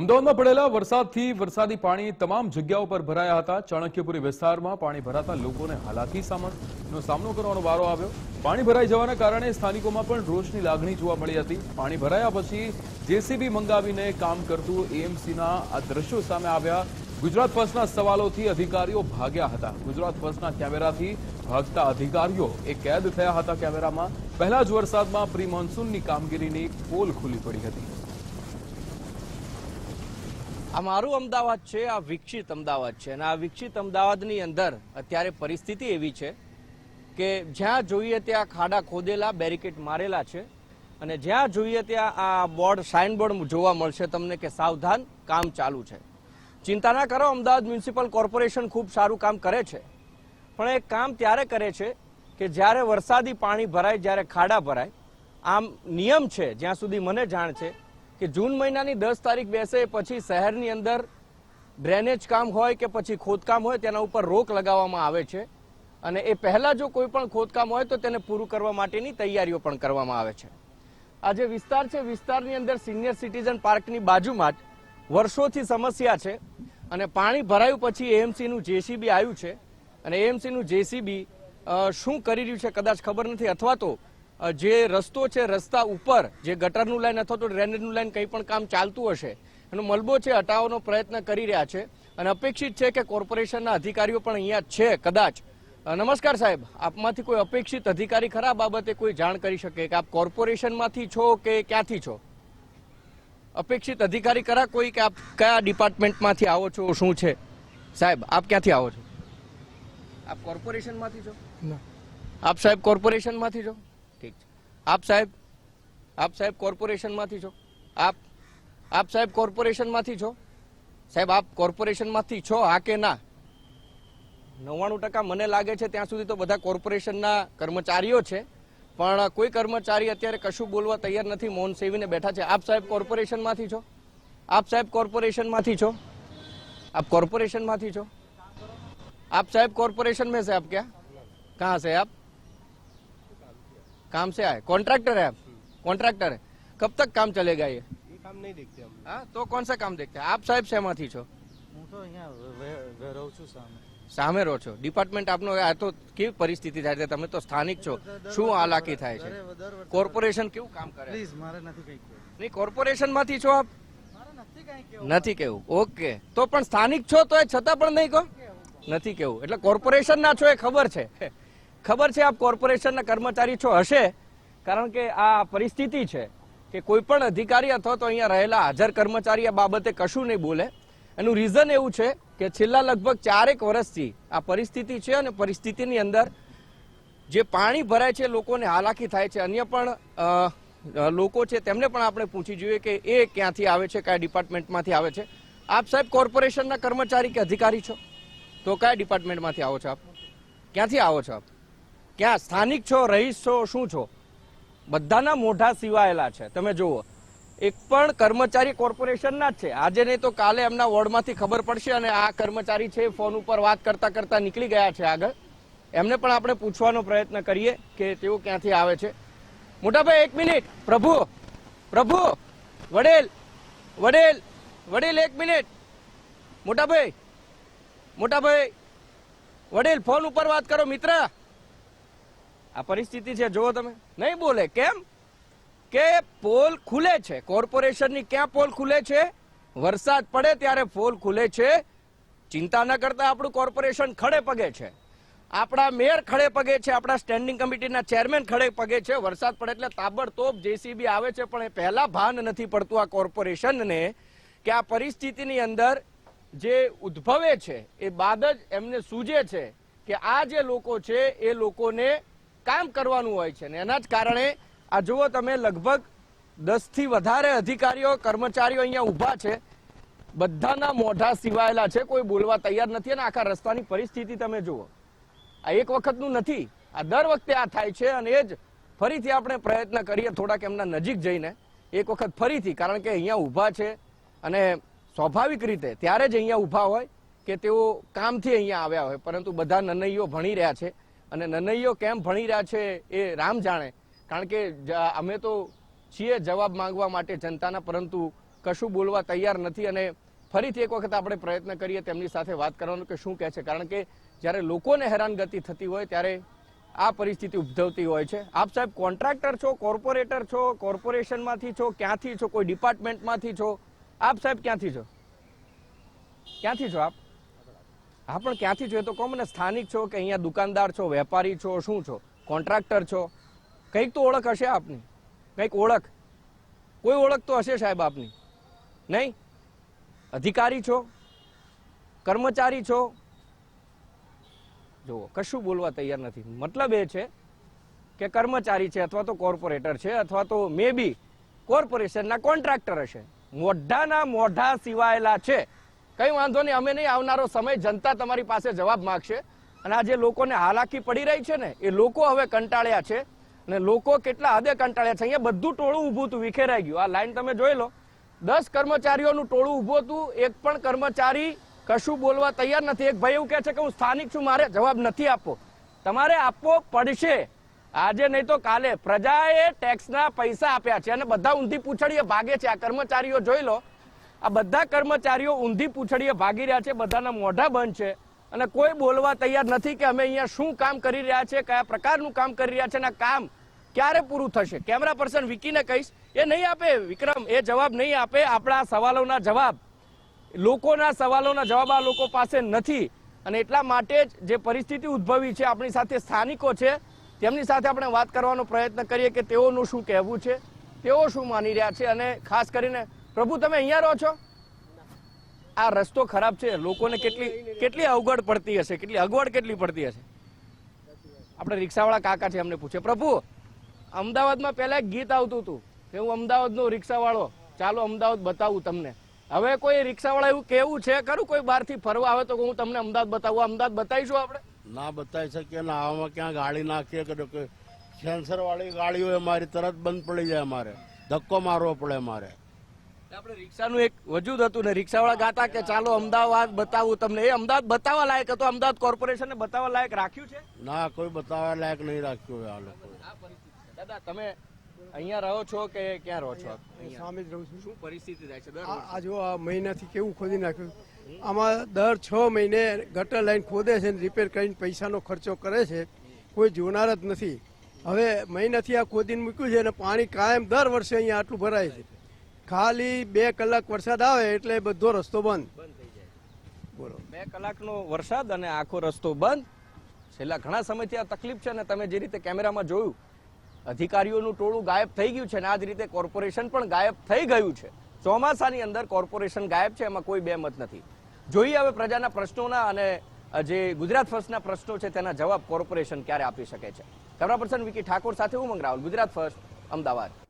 અમદાવાદમાં પડેલા વરસાદથી વરસાદી પાણી તમામ જગ્યાઓ પર ભરાયા હતા. ચાણક્યપુરી વિસ્તારમાં પાણી ભરાતા લોકોને હાલાકી સામનો સામનો કરવાનો વારો આવ્યો. પાણી ભરાઈ જવાના કારણે સ્થાનિકોમાં પણ રોષની લાગણી જોવા મળી હતી. પાણી ભરાયા પછી જેસીબી મંગાવીને કામ કરતું એએમસીના આ દ્રશ્યો સામે આવ્યા. ગુજરાત પર્સના સવાલોથી અધિકારીઓ ભાગ્યા હતા. ગુજરાત પર્સના કેમેરાથી ભાગતા અધિકારીઓ એ કેદ થયા હતા કેમેરામાં. પહેલા જ વરસાદમાં પ્રી મોન્સૂનની કામગીરીની પોલ ખુલ્લી પડી હતી. આ મારું અમદાવાદ છે, આ વિકસિત અમદાવાદ છે અને આ વિકસિત અમદાવાદની અંદર અત્યારે પરિસ્થિતિ એવી છે કે જ્યાં જોઈએ ત્યાં ખાડા ખોદેલા, બેરિકેડ મારેલા છે અને જ્યાં જોઈએ ત્યાં આ બોર્ડ સાઇન બોર્ડ જોવા મળશે તમને કે સાવધાન કામ ચાલુ છે. ચિંતા ના કરો, અમદાવાદ મ્યુનિસિપલ કોર્પોરેશન ખૂબ સારું કામ કરે છે. પણ એ કામ ત્યારે કરે છે કે જ્યારે વરસાદી પાણી ભરાય, જ્યારે ખાડા ભરાય, આમ નિયમ છે, જ્યાં સુધી મને જાણ છે કે જૂન મહિનાની દસ તારીખ બેસે, પછી શહેરની અંદર ડ્રેનેજ કામ હોય કે પછી ખોદકામ હોય, તેના ઉપર રોક લગાવવામાં આવે છે. અને એ પહેલાં જો કોઈ પણ ખોદકામ હોય, તો તેને પૂરું કરવા માટેની તૈયારીઓ પણ કરવામાં આવે છે. આ જે વિસ્તાર છે, વિસ્તારની અંદર સિનિયર સિટીઝન પાર્કની બાજુમાં જ વર્ષોથી સમસ્યા છે અને પાણી ભરાયું પછી એએમસીનું જેસીબી આવ્યું છે. અને એએમસીનું જેસીબી શું કરી રહ્યું છે કદાચ ખબર નથી, અથવા તો જે રસ્તો છે રસ્તા ઉપર જે ગટરનું લાઈન અથવા તો ડ્રેનેજનું લાઈન કંઈ પણ કામ ચાલતું હશે એનો મલબો છે હટાવવાનો પ્રયત્ન કરી રહ્યા છે અને અપેક્ષિત છે કે કોર્પોરેશનના અધિકારીઓ પણ અહીંયા છે કદાચ. નમસ્કાર સાહેબ આપમાંથી કોઈ અપેક્ષિત અધિકારી ખરા? બાબતે કોઈ જાણ કરી શકે કે આપ કોર્પોરેશનમાંથી છો કે ક્યાંથી છો? અપેક્ષિત અધિકારી ખરા કોઈ કે આપ કયા ડિપાર્ટમેન્ટમાંથી આવો છો શું છે? સાહેબ આપ ક્યાંથી આવો છો? આપ કોર્પોરેશનમાંથી છો? આપ સાહેબ કોર્પોરેશનમાંથી છો? આપ સાહેબ આપ સાહેબ કોર્પોરેશનમાંથી છો? આપ આપ સાહેબ કોર્પોરેશનમાંથી છો? સાહેબ, આપ કોર્પોરેશનમાંથી છો હા કે ના? નવ્વાણું ટકા મને લાગે છે ત્યાં સુધી તો બધા કોર્પોરેશનના કર્મચારીઓ છે, પણ કોઈ કર્મચારી અત્યારે કશું બોલવા તૈયાર નથી, મૌન સેવીને બેઠા છે. આપ સાહેબ કોર્પોરેશનમાંથી છો? આપ સાહેબ કોર્પોરેશનમાંથી છો? આપ કોર્પોરેશનમાંથી છો? આપ સાહેબ કોર્પોરેશન મેં છે આપ ક્યાં કહાં છે આપ? काम से आए। कॉन्ट्रैक्टर है कॉन्ट्रैक्टर है। कब तक काम चलेगा ये? ये કામ નહીં દેખતે અમે हाँ तो कौन सा काम देखते हैं? आप સાહેબ શેમાંથી છો હું તો અહીંયા વે- સામે. રહો છો। ડિપાર્ટમેન્ટ આપનો આ તો કેવી પરિસ્થિતિ થાય છે? તમે તો સ્થાનિક છો। શું હાલાકી થાય છે? કોર્પોરેશન કેવું કામ કરે? પ્લીઝ મારે નથી કંઈ કહેવું. નહીં કોર્પોરેશનમાંથી છો આપ? નથી નથી કેવું ઓકે. તો પણ સ્થાનિક છો તો એ છતાં પણ નહીં કહો? નથી કેવું એટલે કોર્પોરેશન ના છો એ ખબર છે. ખબર છે આપ કોર્પોરેશનના કર્મચારી છો, હશે? કારણ કે આ પરિસ્થિતિ છે કે કોઈ પણ અધિકારી અથવા તો અહીંયા રહેલા હાજર કર્મચારી આ બાબતે કશું નહીં બોલે. એનું રીઝન એવું છે કે છેલ્લા લગભગ ચારેક વર્ષથી આ પરિસ્થિતિ છે અને પરિસ્થિતિની અંદર જે પાણી ભરાય છે લોકોને હાલાકી થાય છે. અન્ય પણ લોકો છે તેમને પણ આપણે પૂછી જોઈએ કે એ ક્યાંથી આવે છે, કયા ડિપાર્ટમેન્ટમાંથી આવે છે. આપ સાહેબ કોર્પોરેશનના કર્મચારી કે અધિકારી છો? તો કયા ડિપાર્ટમેન્ટમાંથી આવો છો આપ? ક્યાંથી આવો છો આપ? ક્યાં સ્થાનિક છો, રહીશ છો, શું છો? બધાના મોઢા સિવાયેલા છે. તમે જુઓ. એક પણ કર્મચારી કોર્પોરેશનના જ છે. આજે નહીં તો કાલે એમના વોર્ડમાંથી ખબર પડશે અને આ કર્મચારી છે, ફોન ઉપર વાત કરતા કરતા નીકળી ગયા છે આગળ. એમને પણ આપણે પૂછવાનો પ્રયત્ન કરીએ કે તેઓ ક્યાંથી આવે છે. મોટાભાઈ, એક મિનિટ. પ્રભુ પ્રભુ, વડેલ વડેલ વડેલ, એક મિનિટ. મોટાભાઈ મોટાભાઈ, વડેલ, ફોન ઉપર વાત કરો, મિત્ર. આ પરિસ્થિતિ છે, જુઓ તમે. નહીં બોલે, કેમ? કે પોલ ખુલે છે, કોર્પોરેશનની ક્યાં પોલ ખુલે છે? વરસાદ પડે ત્યારે પોલ ખુલે છે. ચિંતા ન કરતા આપણું કોર્પોરેશન ખડે પગે છે. આપણા મેયર ખડે પગે છે, આપણા સ્ટેન્ડિંગ કમિટીના ચેરમેન ખડે પગે છે. વરસાદ પડે એટલે તાબડતોબ જેસીબી આવે છે, પણ એ પહેલા ભાન નથી પડતું આ કોર્પોરેશનને કે આ પરિસ્થિતિની અંદર જે ઉદ્ભવે છે, એ બાદ જ એમને સૂજે છે કે આ જે લોકો છે, એ લોકોને કામ કરવાનું હોય છે ને એના જ કારણે આ જુઓ તમે લગભગ દસથી વધારે અધિકારીઓ, કર્મચારીઓ અહીંયા ઊભા છે. બધાના મોઢા સિવાયેલા છે, કોઈ બોલવા તૈયાર નથી અને આખા રસ્તાની પરિસ્થિતિ તમે જુઓ. આ એક વખતનું નથી, આ દર વખતે આ થાય છે અને એ જ ફરીથી આપણે પ્રયત્ન કરીએ થોડાક એમના નજીક જઈને. એક વખત ફરીથી, કારણ કે અહીંયા ઊભા છે અને સ્વાભાવિક રીતે ત્યારે જ અહીંયા ઊભા હોય કે તેઓ કામથી અહીંયા આવ્યા હોય, પરંતુ બધા નનૈયો ભણી રહ્યા છે. અને નનૈયો કેમ ભણી રહ્યા છે એ રામ જાણે. કારણ કે અમે તો છીએ જવાબ માંગવા માટે જનતાના, પરંતુ કશું બોલવા તૈયાર નથી અને ફરીથી એક વખત આપણે પ્રયત્ન કરીએ તેમની સાથે વાત કરવાનો કે શું કહે છે. કારણ કે જ્યારે લોકોને હેરાનગતિ થતી હોય ત્યારે આ પરિસ્થિતિ ઉદ્ભવતી હોય છે. આપ સાહેબ કોન્ટ્રાક્ટર છો, કોર્પોરેટર છો, કોર્પોરેશનમાંથી છો, ક્યાંથી છો, કોઈ ડિપાર્ટમેન્ટમાંથી છો? આપ સાહેબ ક્યાંથી છો? ક્યાંથી છો આપ? હા, પણ ક્યાંથી જોઈએ તો કહો મને સ્થાનિક છો કે અહીંયા દુકાનદાર છો, વેપારી છો, શું છો? કોન્ટ્રાક્ટર છો? કંઈક તો ઓળખ હશે આપની. કંઈક ઓળખ. કોઈ ઓળખ તો હશે સાહેબ આપની. નહીં? અધિકારી છો? કર્મચારી છો? જુઓ, કશું બોલવા તૈયાર નથી. મતલબ એ છે કે કર્મચારી છે અથવા તો કોર્પોરેટર છે અથવા તો મે બી કોર્પોરેશનના કોન્ટ્રાક્ટર હશે. મોઢાના મોઢા સિવાયેલા છે. કઈ વાંધો નહીં, અમે નહીં, આવનારો સમય જનતા તમારી પાસે જવાબ માગશે. અને આ જે લોકોને હાલાકી પડી રહી છે ને, એ લોકો હવે કંટાળ્યા છે. અને લોકો કેટલા હદે કંટાળ્યા છે, અહીંયા બધું ટોળું ઊભું હતું, વિખેરાઈ ગયું. આ લાઈન તમે જોઈ લો. દસ કર્મચારીઓનું ટોળું ઊભું હતું, એક પણ કર્મચારી કશું બોલવા તૈયાર નથી. એક ભાઈ એવું કહે છે કે હું સ્થાનિક છું, મારે જવાબ નથી આપવો. તમારે આપવો પડશે. આજે નહીં તો કાલે. પ્રજાએ ટેક્સના પૈસા આપ્યા છે અને બધા ઊંધી પૂછડીએ ભાગે છે. આ કર્મચારીઓ જોઈ લો. આ બધા કર્મચારીઓ ઊંધી પૂછડીએ ભાગી રહ્યા છે, બધાના મોઢા બંધ છે. અને કોઈ બોલવા તૈયાર નથી કે અમે અહીંયા શું કામ કરી રહ્યા છે, કયા પ્રકારનું કામ કરી રહ્યા છે અને કામ ક્યારે પૂરું થશે. કેમેરા પર્સન વિકીને કહીશ, એ નહીં આપે, વિક્રમ, એ જવાબ નહીં આપે, આપણા સવાલોના જવાબ. લોકોના સવાલોના જવાબ આ લોકો પાસે નથી. અને એટલા માટે જ જે પરિસ્થિતિ ઉદ્ભવી છે, આપણી સાથે સ્થાનિકો છે, તેમની સાથે આપણે વાત કરવાનો પ્રયત્ન કરીએ કે તેઓનું શું કહેવું છે, તેઓ શું માની રહ્યા છે અને ખાસ કરીને પ્રભુ, તમે અહીંયા રહો છો? આ રસ્તો ખરાબ છે. લોકોને કેટલી કેટલી અવગડ પડતી હશે? કેટલી અગવડ કેટલી પડતી હશે? આપણે રિક્ષાવાળા કાકા છે અમને પૂછે, પ્રભુ, અમદાવાદમાં પહેલા એક ગીત આવતું હતું. કે હું અમદાવાદનો રિક્ષાવાળો. ચાલો અમદાવાદ બતાવું તમને. હવે કોઈ રિક્ષાવાળા એવું કેવું છે ખરું? કોઈ બહારથી ફરવા આવે તો હું તમને અમદાવાદ બતાવું. અમદાવાદ બતાવીશું આપણે? ના બતાવી શકીએ. ને આવામાં ક્યાં ગાડી નાખીએ કે સેન્સર વાળી ગાડી અમારી તરત બંધ પડી જાય અમારે. ધક્કો મારવો પડે અમારે. આપણે રિક્ષાનું એક વજૂદ હતું ને રિક્ષાવાળા ગાતા કે ચાલો અમદાવાદ બતાવું તમને. એ અમદાવાદ બતાવવા લાયક હતો. અમદાવાદ કોર્પોરેશનને બતાવવા લાયક રાખ્યું છે? ના કોઈ બતાવવા લાયક નહીં રાખ્યું હોય આ લોકો દાદા તમે અહીંયા રહો છો કે ક્યાં રહો છો? સામે જ રહું છું. શું પરિસ્થિતિ થાય છે? આ આ જો આ મહિનાથી કેવું ખોદી નાખ્યું? આમાં દર છ મહિને ગટર લાઈન ખોદે છે ને રિપેર કરીને પૈસાનો ખર્ચો કરે છે. કોઈ જોનાર જ નથી. હવે મહિનાથી આ ખોદીને મૂક્યું છે અને પાણી કાયમ દર વર્ષે અહીંયા આટલું ભરાય છે. ખાલી બે કલાક વરસાદ આવે એટલે બધો રસ્તો બંધ. બોલો. બે કલાકનો વરસાદ અને આખો રસ્તો બંધ. છેલ્લા ઘણા સમયથી આ તકલીફ છે ને તમે જે રીતે કેમેરામાં જોયું અધિકારીઓનું ટોળું ગાયબ થઈ ગયું છે અને આ જ રીતે કોર્પોરેશન પણ ગાયબ થઈ ગયું છે. ચોમાસાની અંદર કોર્પોરેશન ગાયબ છે એમાં કોઈ બે મત નથી. જોઈએ હવે પ્રજાના પ્રશ્નોના અને જે ગુજરાત ફર્સ્ટના પ્રશ્નો છે તેના જવાબ કોર્પોરેશન ક્યારે આપી શકે છે. કેમેરા પર્સન વિકી ઠાકોર સાથે હું મંગરાવલ ગુજરાત ફર્સ્ટ અમદાવાદ.